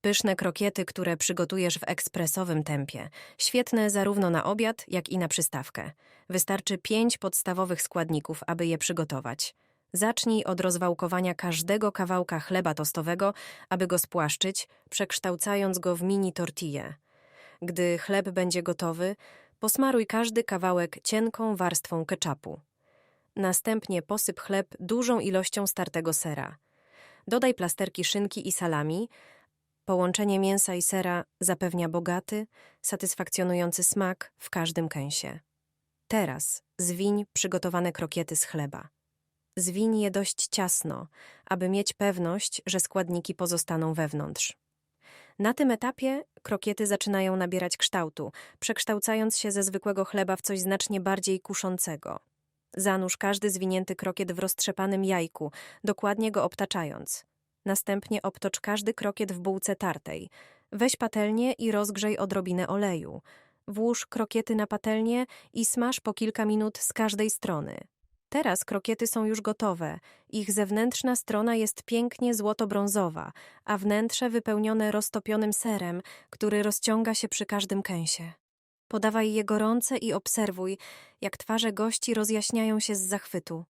Pyszne krokiety, które przygotujesz w ekspresowym tempie. Świetne zarówno na obiad, jak i na przystawkę. Wystarczy pięć podstawowych składników, aby je przygotować. Zacznij od rozwałkowania każdego kawałka chleba tostowego, aby go spłaszczyć, przekształcając go w mini tortille. Gdy chleb będzie gotowy, posmaruj każdy kawałek cienką warstwą ketchupu. Następnie posyp chleb dużą ilością startego sera. Dodaj plasterki szynki i salami. Połączenie mięsa i sera zapewnia bogaty, satysfakcjonujący smak w każdym kęsie. Teraz zwiń przygotowane krokiety z chleba. Zwiń je dość ciasno, aby mieć pewność, że składniki pozostaną wewnątrz. Na tym etapie krokiety zaczynają nabierać kształtu, przekształcając się ze zwykłego chleba w coś znacznie bardziej kuszącego. Zanurz każdy zwinięty krokiet w roztrzepanym jajku, dokładnie go obtaczając. Następnie obtocz każdy krokiet w bułce tartej. Weź patelnię i rozgrzej odrobinę oleju. Włóż krokiety na patelnię i smaż po kilka minut z każdej strony. Teraz krokiety są już gotowe. Ich zewnętrzna strona jest pięknie złoto-brązowa, a wnętrze wypełnione roztopionym serem, który rozciąga się przy każdym kęsie. Podawaj je gorące i obserwuj, jak twarze gości rozjaśniają się z zachwytu.